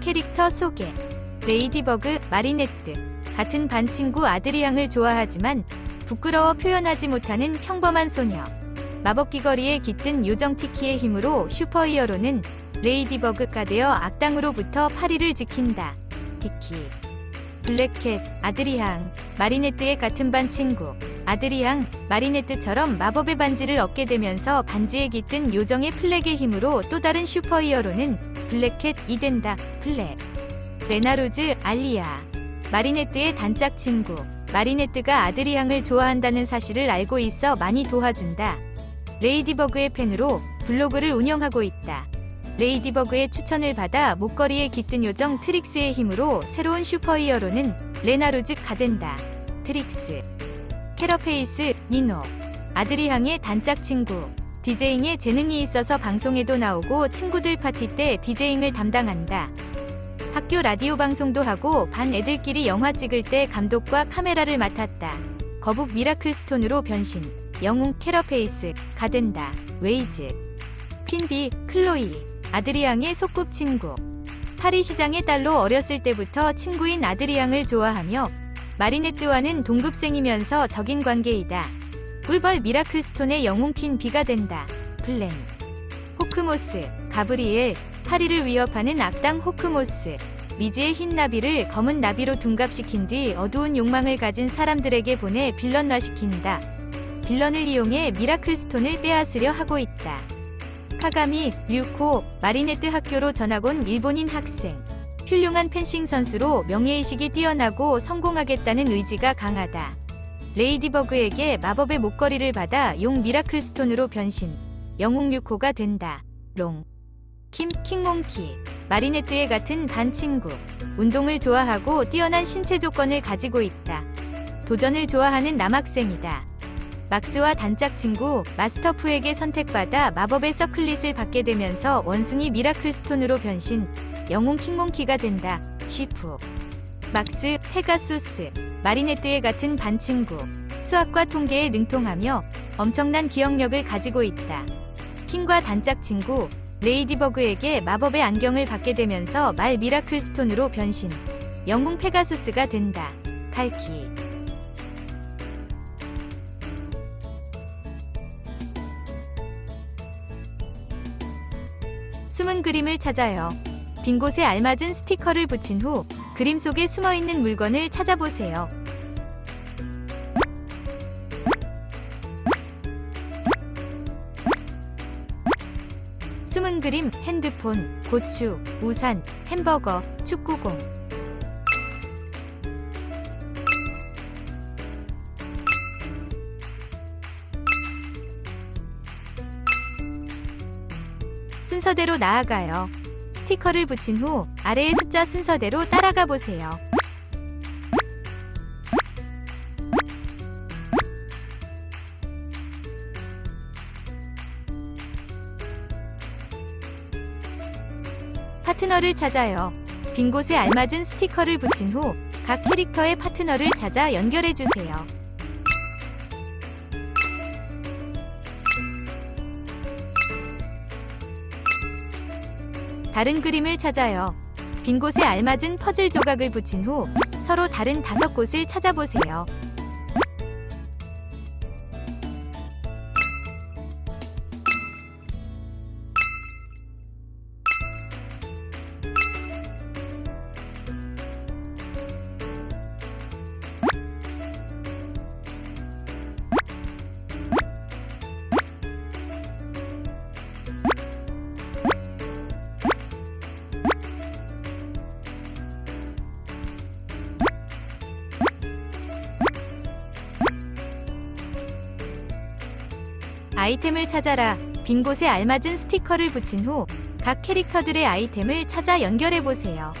캐릭터 소개. 레이디버그, 마리네트. 같은 반 친구 아드리앙을 좋아하지만 부끄러워 표현하지 못하는 평범한 소녀. 마법 귀걸이에 깃든 요정 티키의 힘으로 슈퍼히어로는 레이디버그가 되어 악당으로부터 파리를 지킨다. 티키. 블랙캣, 아드리앙, 마리네트의 같은 반 친구. 아드리앙, 마리네트처럼 마법의 반지를 얻게 되면서 반지에 깃든 요정의 플렉의 힘으로 또 다른 슈퍼히어로는 블랙캣이 된다. 플렉 레나로즈, 알리아 마리네트의 단짝 친구 마리네트가 아드리앙을 좋아한다는 사실을 알고 있어 많이 도와준다. 레이디버그의 팬으로 블로그를 운영하고 있다. 레이디버그의 추천을 받아 목걸이에 깃든 요정 트릭스의 힘으로 새로운 슈퍼히어로는 레나로즈가 된다. 트릭스 캐러페이스, 니노 아드리앙의 단짝 친구 디제잉에 재능이 있어서 방송에도 나오고 친구들 파티 때 디제잉을 담당한다. 학교 라디오 방송도 하고 반 애들끼리 영화 찍을 때 감독과 카메라를 맡았다. 거북 미라클 스톤으로 변신. 영웅 캐러페이스가 된다. 웨이즈. 퀸비, 클로이. 아드리앙의 소꿉친구. 파리 시장의 딸로 어렸을 때부터 친구인 아드리앙을 좋아하며 마리네트와는 동급생이면서 적인 관계이다. 꿀벌 미라클 스톤의 영웅 퀸 비가 된다. 플랜. 호크모스, 가브리엘, 파리를 위협하는 악당 호크모스. 미지의 흰 나비를 검은 나비로 둔갑시킨 뒤 어두운 욕망을 가진 사람들에게 보내 빌런화시킨다. 빌런을 이용해 미라클 스톤을 빼앗으려 하고 있다. 카가미, 류코, 마리네트 학교로 전학 온 일본인 학생. 훌륭한 펜싱 선수로 명예의식이 뛰어나고 성공하겠다는 의지가 강하다. 레이디버그에게 마법의 목걸이를 받아 용 미라클 스톤으로 변신. 영웅 류코가 된다. 롱. 킴 킹몽키. 마리네트의 같은 반 친구. 운동을 좋아하고 뛰어난 신체 조건을 가지고 있다. 도전을 좋아하는 남학생이다. 막스와 단짝 친구 마스터프에게 선택받아 마법의 서클릿을 받게 되면서 원숭이 미라클 스톤으로 변신. 영웅 킹몽키가 된다. 쉬프. 막스, 페가수스, 마리네트의 같은 반 친구. 수학과 통계에 능통하며 엄청난 기억력을 가지고 있다. 킹과 단짝 친구 레이디버그에게 마법의 안경을 받게 되면서 말 미라클 스톤으로 변신. 영웅 페가수스가 된다. 칼키. 숨은 그림을 찾아요. 빈 곳에 알맞은 스티커를 붙인 후 그림 속에 숨어 있는 물건을 찾아보세요. 숨은 그림, 핸드폰, 고추, 우산, 햄버거, 축구공. 순서대로 나아가요. 스티커를 붙인 후 아래의 숫자 순서대로 따라가 보세요. 파트너를 찾아요. 빈 곳에 알맞은 스티커를 붙인 후 각 캐릭터의 파트너를 찾아 연결해 주세요. 다른 그림을 찾아요. 빈 곳에 알맞은 퍼즐 조각을 붙인 후 서로 다른 다섯 곳을 찾아보세요. 아이템을 찾아라. 빈 곳에 알맞은 스티커를 붙인 후 각 캐릭터들의 아이템을 찾아 연결해 보세요.